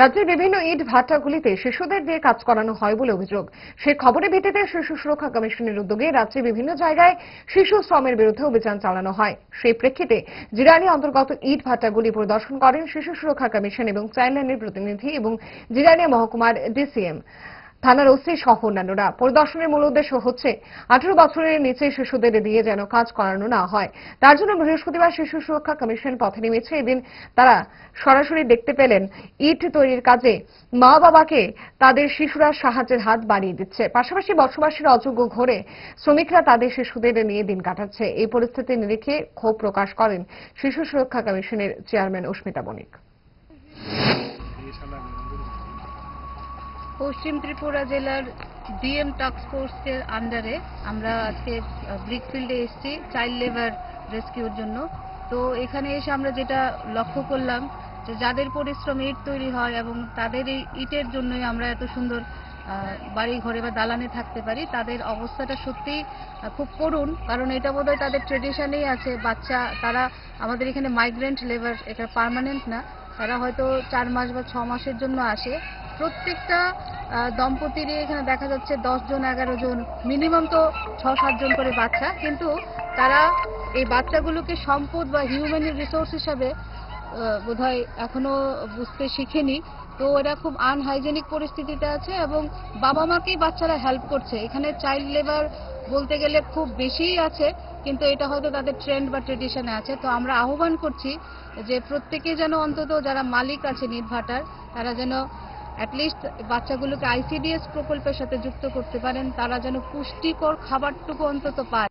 রাজ্যের বিভিন্ন ইট ভাটাগুলিতে শিশুদের দিয়ে কাজ করানো হয় বলে অভিযোগ। সে খবরের ভিত্তিতে শিশু সুরক্ষা কমিশনের উদ্যোগে রাজ্যের বিভিন্ন জায়গায় শিশু শ্রমের বিরুদ্ধে অভিযান চালানো হয়। সেই প্রেক্ষিতে জিরানি অন্তর্গত ইট ভাটাগুলি পরিদর্শন করেন শিশু সুরক্ষা কমিশন এবং চাইল্ডলাইনের প্রতিনিধি এবং জিরানিয়া মহকুমার ডিসিএম। থানার ওসি সহ অন্যান্যরা। পরিদর্শনের মূল উদ্দেশ্য হচ্ছে আঠারো বছরের নিচে শিশুদের দিয়ে যেন কাজ করানো না হয়। তার জন্য বৃহস্পতিবার শিশু সুরক্ষা কমিশন পথে নেমেছে। এদিন তারা সরাসরি দেখতে পেলেন ইট তৈরির কাজে মা বাবাকে তাদের শিশুরা সাহায্যের হাত বাড়িয়ে দিচ্ছে। পাশাপাশি বসবাসের অযোগ্য ঘরে শ্রমিকরা তাদের শিশুদের নিয়ে দিন কাটাচ্ছে। এই পরিস্থিতি নিরিখে ক্ষোভ প্রকাশ করেন শিশু সুরক্ষা কমিশনের চেয়ারম্যান অস্মিতা বণিক পশ্চিম ত্রিপুরা জেলার ডিএম টাস্ক ফোর্সের আন্ডারে আমরা আজকে ব্রিকফিল্ডে এসেছি চাইল্ড লেবার রেস্কিউর জন্য। তো এখানে এসে আমরা যেটা লক্ষ্য করলাম যে যাদের পরিশ্রমে ইট তৈরি হয় এবং তাদের এই ইটের জন্যই আমরা এত সুন্দর বাড়ি ঘরে বা দালানে থাকতে পারি তাদের অবস্থাটা সত্যিই আহ, খুব করুণ। কারণ এটা বোধহয় তাদের ট্রেডিশনেই আছে। বাচ্চা তারা আমাদের এখানে মাইগ্রেন্ট লেবার এটা পার্মানেন্ট না। তারা হয়তো চার মাস বা ছ মাসের জন্য আসে। প্রত্যেকটা দম্পতিরই এখানে দেখা যাচ্ছে দশ জন, এগারো জন মিনিমাম তো ছ সাতজন করে বাচ্চা। কিন্তু তারা এই বাচ্চাগুলোকে সম্পদ বা হিউম্যান রিসোর্স হিসাবে বোধহয় এখনও বুঝতে শিখেনি। তো এরা খুব আনহাইজেনিক পরিস্থিতিতে আছে এবং বাবা মাকেই বাচ্চারা হেল্প করছে। এখানে চাইল্ড লেবার বলতে গেলে খুব বেশিই আছে, কিন্তু এটা হয়তো তাদের ট্রেন্ড বা ট্রেডিশনে আছে। তো আমরা আহ্বান করছি যে প্রত্যেকে যেন অন্তত যারা মালিক আছে নির্ভাটার তারা যেন অ্যাটলিস্ট বাচ্চাগুলোকে আইসিডিএস প্রকল্পের সাথে যুক্ত করতে পারেন তারা যেন পুষ্টিকর খাবারটুকু অন্তত পায়।